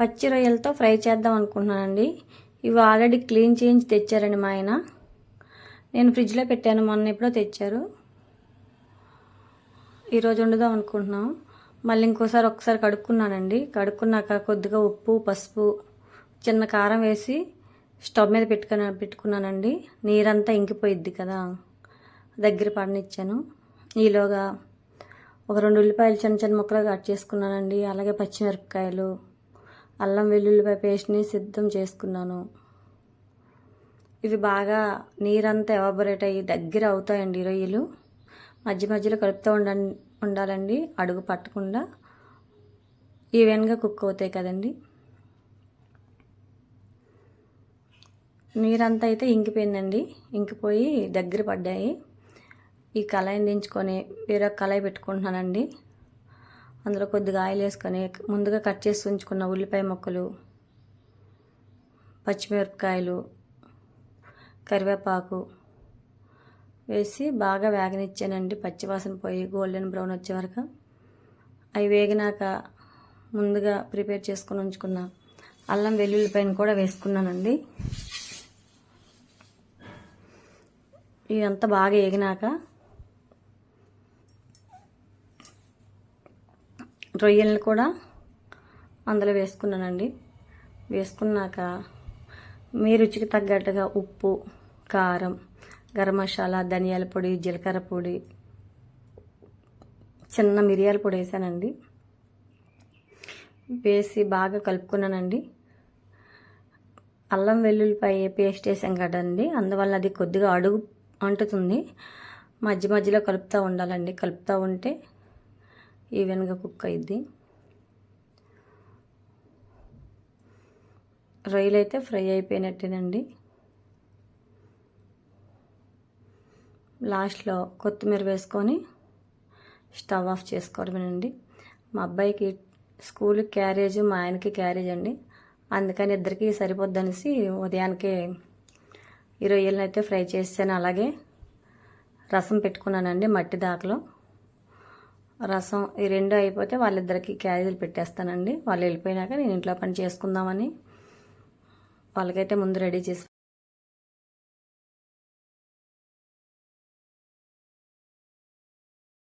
పచ్చి రొయ్యలతో ఫ్రై చేద్దాం అనుకుంటున్నానండి. ఇవి ఆల్రెడీ క్లీన్ చేయించి తెచ్చారండి మా ఆయన. నేను ఫ్రిడ్జ్లో పెట్టాను మొన్న ఎప్పుడో తెచ్చారు. ఈరోజు వండుదాం అనుకుంటున్నాం. మళ్ళీ ఇంకోసారి ఒకసారి కడుక్కున్నానండి. కడుక్కున్నాక కొద్దిగా ఉప్పు పసుపు చిన్న కారం వేసి స్టవ్ మీద పెట్టుకున్నా పెట్టుకున్నానండి. నీరంతా ఇంకిపోయిద్ది కదా. దగ్గర పడనిచ్చాను ఈలోగా ఒక రెండు ఉల్లిపాయలు చిన్న చిన్న ముక్కలు కట్ చేసుకున్నానండి. అలాగే పచ్చిమిరపకాయలు అల్లం వెల్లుల్లిపాయ పేస్ట్ని సిద్ధం చేసుకున్నాను. ఇవి బాగా నీరంతా ఎవాబరేట్ అయ్యి దగ్గర అవుతాయండి రొయ్యలు. మధ్య మధ్యలో కలుపుతూ ఉండ ఉండాలండి అడుగు పట్టకుండా. ఈవెన్గా కుక్ అవుతాయి కదండి. నీరంతా అయితే ఇంకిపోయిందండి. ఇంకిపోయి దగ్గర పడ్డాయి. ఈ కళాయిని దించుకొని వేరొక కళాయి పెట్టుకుంటున్నానండి. అందులో కొద్దిగా ఆయిల్ వేసుకొని ముందుగా కట్ చేసి ఉంచుకున్న ఉల్లిపాయ ముక్కలు పచ్చిమిరపకాయలు కరివేపాకు వేసి బాగా వేగనిచ్చానండి పచ్చివాసన పోయి గోల్డెన్ బ్రౌన్ వచ్చే వరకు. అవి వేగినాక ముందుగా ప్రిపేర్ చేసుకుని ఉంచుకున్న అల్లం వెల్లుల్లిపాయను కూడా వేసుకున్నానండి. ఇదంతా బాగా వేగినాక రొయ్యలను కూడా అందులో వేసుకున్నానండి. వేసుకున్నాక మీ రుచికి తగ్గట్టుగా ఉప్పు కారం గరం మసాలా ధనియాల పొడి జీలకర్ర పొడి చిన్న మిరియాల పొడి వేసానండి. వేసి బాగా కలుపుకున్నానండి. అల్లం వెల్లుల్లిపాయ పేస్ట్ వేసాం కదండి అందువల్ల అది కొద్దిగా అడుగు అంటుతుంది. మధ్య మధ్యలో కలుపుతూ ఉండాలండి. కలుపుతూ ఉంటే ఈవెన్గా కుక్ అయింది రొయ్యలు అయితే ఫ్రై అయిపోయినట్టేనండి. లాస్ట్లో కొత్తిమీర వేసుకొని స్టవ్ ఆఫ్ చేసుకోవడమేనండి. మా అబ్బాయికి స్కూల్ క్యారేజ్ మా ఆయనకి క్యారేజ్ అండి. అందుకని ఇద్దరికి సరిపోద్ది అనేసి ఉదయానికే ఈ రొయ్యలను అయితే ఫ్రై చేసాను అలాగే రసం పెట్టుకున్నానండి మట్టి దాకలో రసం ఈ రెండు అయిపోతే వాళ్ళిద్దరికి క్యారేజీలు పెట్టేస్తానండి. వాళ్ళు వెళ్ళిపోయినాక నేను ఇంట్లో పని చేసుకుందామని. వాళ్ళకైతే ముందు రెడీ చేసి